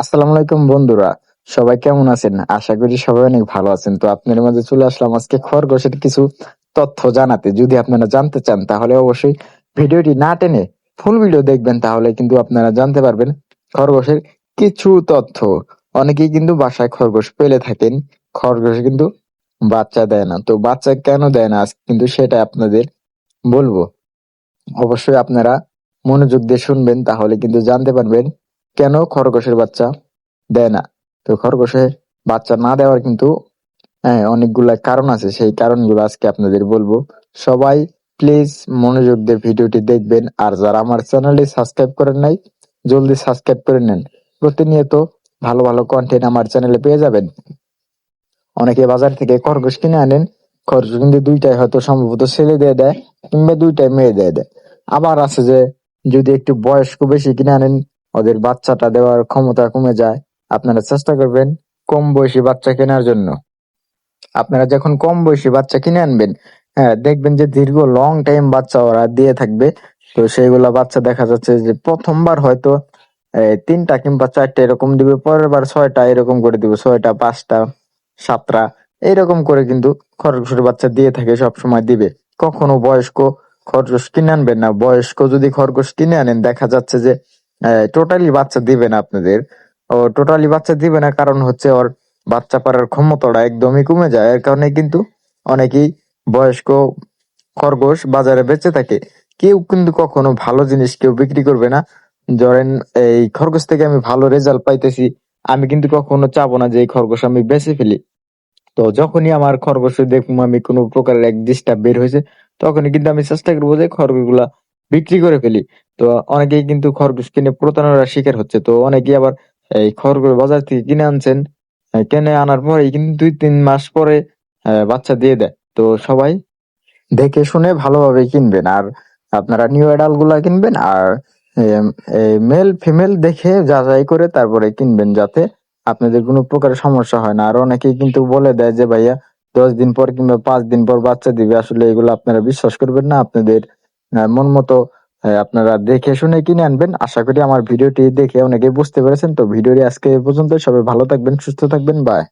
আসসালামু আলাইকুম বন্ধুরা, সবাই কেমন আছেন? আশা করি সবাই অনেক ভালো আছেন। তো আপনাদের মাঝে চলে আসলাম আজকে খরগোশের কিছু তথ্য জানাতে। যদি আপনারা জানতে চান, তাহলে অবশ্যই ভিডিওটি না টেনে ফুল ভিডিও দেখবেন, তাহলে কিন্তু আপনারা জানতে পারবেন খরগোশের কিছু তথ্য। অনেকেই কিন্তু বাসায় খরগোশ পেলে থাকেন, খরগোশ কিন্তু বাচ্চা দেয় না। তো বাচ্চা কেন দেয় না? কিন্তু সেটা আপনাদের বলব। অবশ্যই আপনারা মনোযোগ দিয়ে শুনবেন, তাহলে কিন্তু জানতে পারবেন কেন খরগোশের বাচ্চা দেয় না? তো খরগোশের বাচ্চা না দেওয়ার কিন্তু হ্যাঁ অনেকগুলা কারণ আছে। সেই কারণগুলো আজকে আপনাদের বলব। সবাই প্লিজ মনোযোগ দিয়ে ভিডিওটি দেখবেন। আর যারা আমার চ্যানেলটি সাবস্ক্রাইব করেন নাই, জলদি সাবস্ক্রাইব করে নেন। প্রতিনিয়ত ভালো ভালো কন্টেন্ট আমার চ্যানেলে পেয়ে যাবেন। অনেকে বাজার থেকে খরগোশ কিনে আনেন। খরগোশ কিন্তু দুইটাই হয়তো সম্ভবত ছেলে দিয়ে দেয় কিংবা দুইটাই মেয়ে দিয়ে দেয়। আবার আছে যে, যদি একটু বয়স্ক বেশি কিনে আনেন ওদের বাচ্চাটা দেওয়ার ক্ষমতা কমে যায়, আপনারা চেষ্টা করবেন কম বয়সী বাচ্চা কেনার জন্য। আপনারা যখন কম বয়সী বাচ্চা কিনে আনবেন হ্যাঁ দেখবেন যে দীর্ঘ লং টাইম বাচ্চা ওরা দিয়ে থাকবে। তো সেইগুলা বাচ্চা দেখা যাচ্ছে যে প্রথমবার হয়তো তিনটা কিংবা চারটা এরকম দিবে পরের বার ছয়টা এরকম করে দিবে, ছয়টা, পাঁচটা, সাতটা এইরকম করে কিন্তু খরগোশের বাচ্চা দিয়ে থাকে সব সময় দিবে। কখনো বয়স্ক খরগোশ কিনে আনবেন না। বয়স্ক যদি খরগোশ কিনে আনেন, দেখা যাচ্ছে যে টোটালি বাচ্চা দিবে না আপনাদের। ও টোটালি বাচ্চা দিবে না কারণ হচ্ছে ওর বাচ্চা পারার ক্ষমতাটা একদমই কমে যায়। এর কারণে কিন্তু অনেকেই বয়স্ক খরগোশ বাজারে বেঁচে থাকে। কেউ কিন্তু কখনো ভালো জিনিস কেউ বিক্রি করবে না। ধরেন, এই খরগোশ থেকে আমি ভালো রেজাল্ট পাইতেছি, আমি কিন্তু কখনো চাবো না যে এই খরগোশ আমি বেঁচে ফেলি। তো যখনই আমার খরগোশে দেখব আমি কোনো প্রকারের এক ডিস্টার্ব বের হয়েছে, তখনই কিন্তু আমি চেষ্টা করব যে খরগোশগুলা বিক্রি করে ফেলি। তো অনেকেই কিন্তু খরগোশ কিনে প্রতারণার শিকার হচ্ছে। তো অনেকেই আবার এই খরগোশ বাজার থেকে কিনে আনছেন কিনে আনার পরে কিন্তু দুই তিন মাস পরে বাচ্চা দিয়ে দেয়। তো সবাই দেখে শুনে ভালোভাবে কিনবেন। আর আপনারা নিউ অ্যাডালগুলা কিনবেন আর মেল, ফিমেল দেখে যাচাই করে তারপরে কিনবেন যাতে আপনাদের কোনো প্রকার সমস্যা হয় না। আর অনেকেই কিন্তু বলে দেয় যে, ভাইয়া, দশ দিন পর কিংবা পাঁচ দিন পর বাচ্চা দিবে। আসলে এগুলো আপনারা বিশ্বাস করবেন না। আপনাদের মন মতো আপনারা দেখে শুনে কিনে আনবেন। আশা করি আমার ভিডিওটি দেখে অনেকে বুঝতে পেরেছেন। তো ভিডিওটি আজকে এ পর্যন্ত সবাই ভালো থাকবেন, সুস্থ থাকবেন। বাই